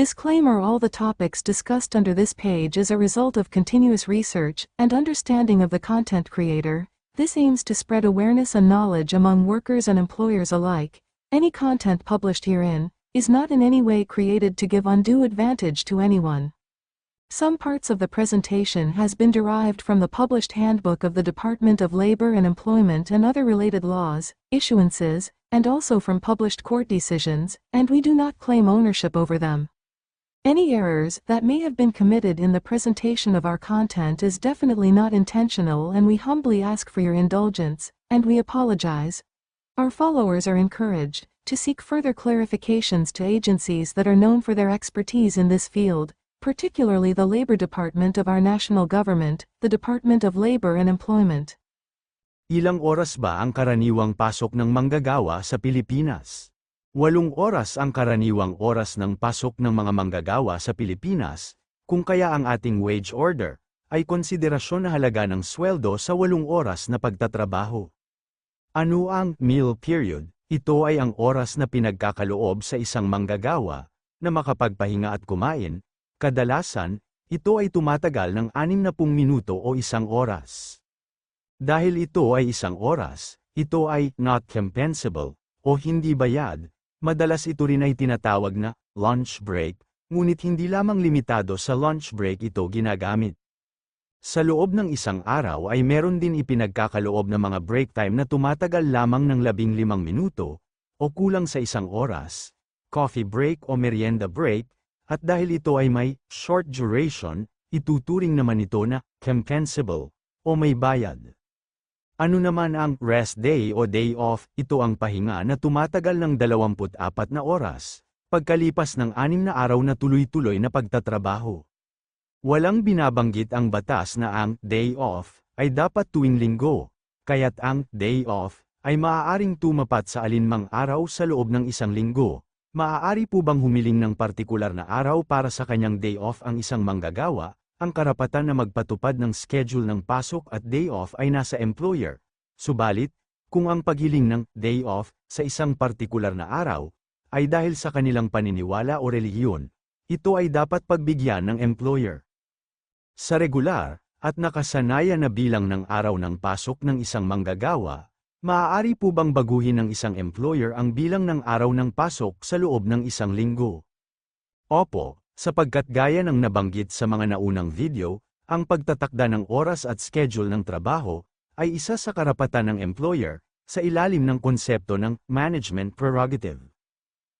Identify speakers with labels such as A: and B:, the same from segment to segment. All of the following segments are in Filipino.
A: Disclaimer All the topics discussed under this page is a result of continuous research and understanding of the content creator. This aims to spread awareness and knowledge among workers and employers alike. Any content published herein is not in any way created to give undue advantage to anyone. Some parts of the presentation has been derived from the published Handbook of the Department of Labor and Employment and other related laws, issuances, and also from published court decisions, and we do not claim ownership over them. Any errors that may have been committed in the presentation of our content is definitely not intentional and we humbly ask for your indulgence, and we apologize. Our followers are encouraged to seek further clarifications to agencies that are known for their expertise in this field, particularly the Labor Department of our national government, the Department of Labor and Employment.
B: Ilang oras ba ang karaniwang pasok ng manggagawa sa Pilipinas? Walong oras ang karaniwang oras ng pasok ng mga manggagawa sa Pilipinas, kung kaya ang ating wage order ay konsiderasyon na halaga ng sweldo sa walong oras na pagtatrabaho. Ano ang meal period? Ito ay ang oras na pinagkakaloob sa isang manggagawa na makapagpahinga at kumain. Kadalasan, ito ay tumatagal ng 60 minuto o isang oras. Dahil ito ay isang oras, ito ay not compensable o hindi bayad Madalas ito rin ay tinatawag na lunch break, ngunit hindi lamang limitado sa lunch break ito ginagamit. Sa loob ng isang araw ay meron din ipinagkakaloob na mga break time na tumatagal lamang ng labing limang minuto, o kulang sa isang oras, coffee break o merienda break, at dahil ito ay may short duration, ituturing naman ito na compensable o may bayad. Ano naman ang rest day o day off? Ito ang pahinga na tumatagal ng 24 na oras, pagkalipas ng anim na araw na tuloy-tuloy na pagtatrabaho. Walang binabanggit ang batas na ang day off ay dapat tuwing linggo, kaya't ang day off ay maaaring tumapat sa alinmang araw sa loob ng isang linggo. Maaari po bang humiling ng partikular na araw para sa kanyang day off ang isang manggagawa, ang karapatan na magpatupad ng schedule ng pasok at day off ay nasa employer. Subalit, kung ang paghiling ng day off sa isang partikular na araw ay dahil sa kanilang paniniwala o relihiyon, ito ay dapat pagbigyan ng employer. Sa regular at nakasanayan na bilang ng araw ng pasok ng isang manggagawa, maaari po bang baguhin ng isang employer ang bilang ng araw ng pasok sa loob ng isang linggo? Opo, Sapagkat gaya ng nabanggit sa mga naunang video, ang pagtatakda ng oras at schedule ng trabaho ay isa sa karapatan ng employer sa ilalim ng konsepto ng management prerogative.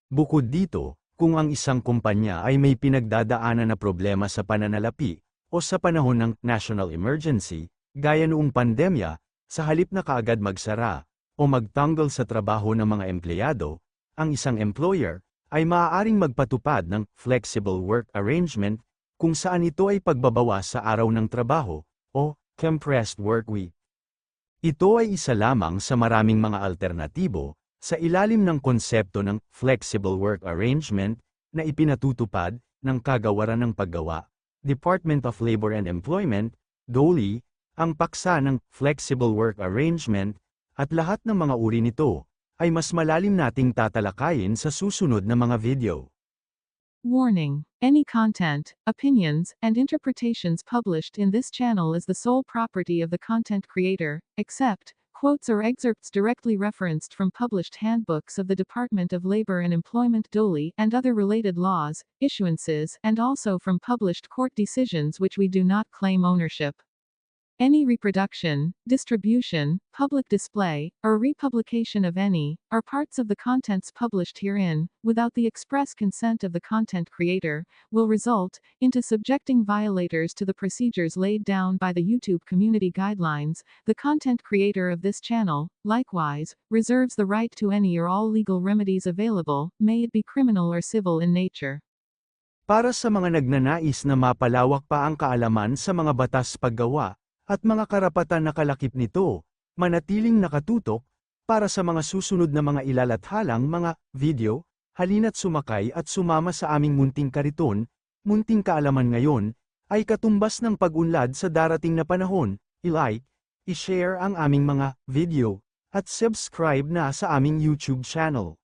B: Bukod dito, kung ang isang kumpanya ay may pinagdadaanan na problema sa pananalapi o sa panahon ng national emergency, gaya noong pandemya, sa halip na kaagad magsara o magtanggal sa trabaho ng mga empleyado, ang isang employer ay maaaring magpatupad ng flexible work arrangement kung saan ito ay pagbabawas sa araw ng trabaho o compressed work week. Ito ay isa lamang sa maraming mga alternatibo sa ilalim ng konsepto ng flexible work arrangement na ipinatutupad ng Kagawaran ng Paggawa, Department of Labor and Employment, DOLE, ang paksa ng flexible work arrangement at lahat ng mga uri nito ay mas malalim nating tatalakayin sa susunod na mga video.
A: Warning. Any content, opinions, and interpretations published in this channel is the sole property of the content creator, except, quotes or excerpts directly referenced from published handbooks of the Department of Labor and Employment DOLE and other related laws, issuances, and also from published court decisions which we do not claim ownership. Any reproduction, distribution, public display, or republication of any, or parts of the contents published herein, without the express consent of the content creator, will result into subjecting violators to the procedures laid down by the YouTube community guidelines. The content creator of this channel, likewise, reserves the right to any or all legal remedies available, may it be criminal or civil in nature.
B: Para sa mga nagnanais na mapalawak pa ang kaalaman sa mga batas paggawa, at mga karapatan na kalakip nito, manatiling nakatutok, para sa mga susunod na mga ilalathalang mga video, halina't sumakay at sumama sa aming munting kariton, munting kaalaman ngayon, ay katumbas ng pag-unlad sa darating na panahon, i-like, i-share ang aming mga video, at subscribe na sa aming YouTube channel.